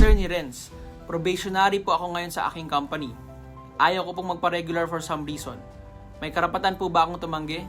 Attorney Renz, probationary po ako ngayon sa aking company. Ayaw ko pong magpa-regular for some reason. May karapatan po ba akong tumanggi?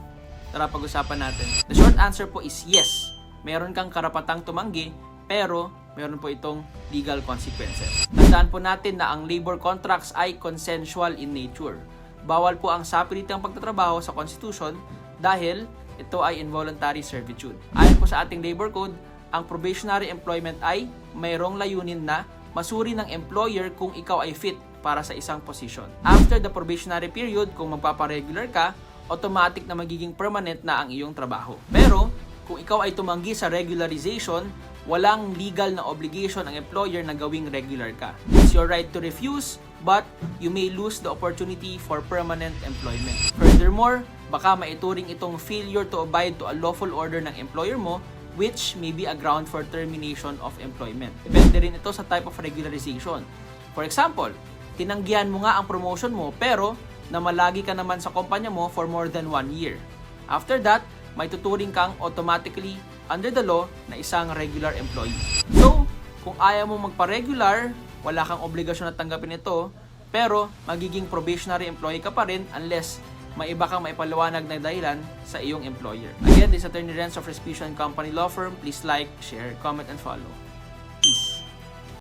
Tara pag-usapan natin. The short answer po is yes. Meron kang karapatang tumanggi, pero meron po itong legal consequences. Tandaan po natin na ang labor contracts ay consensual in nature. Bawal po ang sapilitang pagtatrabaho sa Constitution dahil ito ay involuntary servitude. Ayon po sa ating labor code, ang probationary employment ay mayroong layunin na masuri ng employer kung ikaw ay fit para sa isang position. After the probationary period, kung magpaparegular ka, automatic na magiging permanent na ang iyong trabaho. Pero, kung ikaw ay tumanggi sa regularization, walang legal na obligation ang employer na gawing regular ka. It's your right to refuse, but you may lose the opportunity for permanent employment. Furthermore, baka maituring itong failure to abide to a lawful order ng employer mo which may be a ground for termination of employment. Depende rin ito sa type of regularization. For example, tinanggihan mo nga ang promotion mo pero namalagi ka naman sa kumpanya mo for more than one year. After that, may tuturing kang automatically under the law na isang regular employee. So, kung ayaw mo magpa-regular, wala kang obligasyon na tanggapin ito, pero magiging probationary employee ka pa rin unless may iba kang maipaliwanag na dahilan sa iyong employer. Again, this is Attorney Renz of Respicio Company Law Firm. Please like, share, comment, and follow. Peace!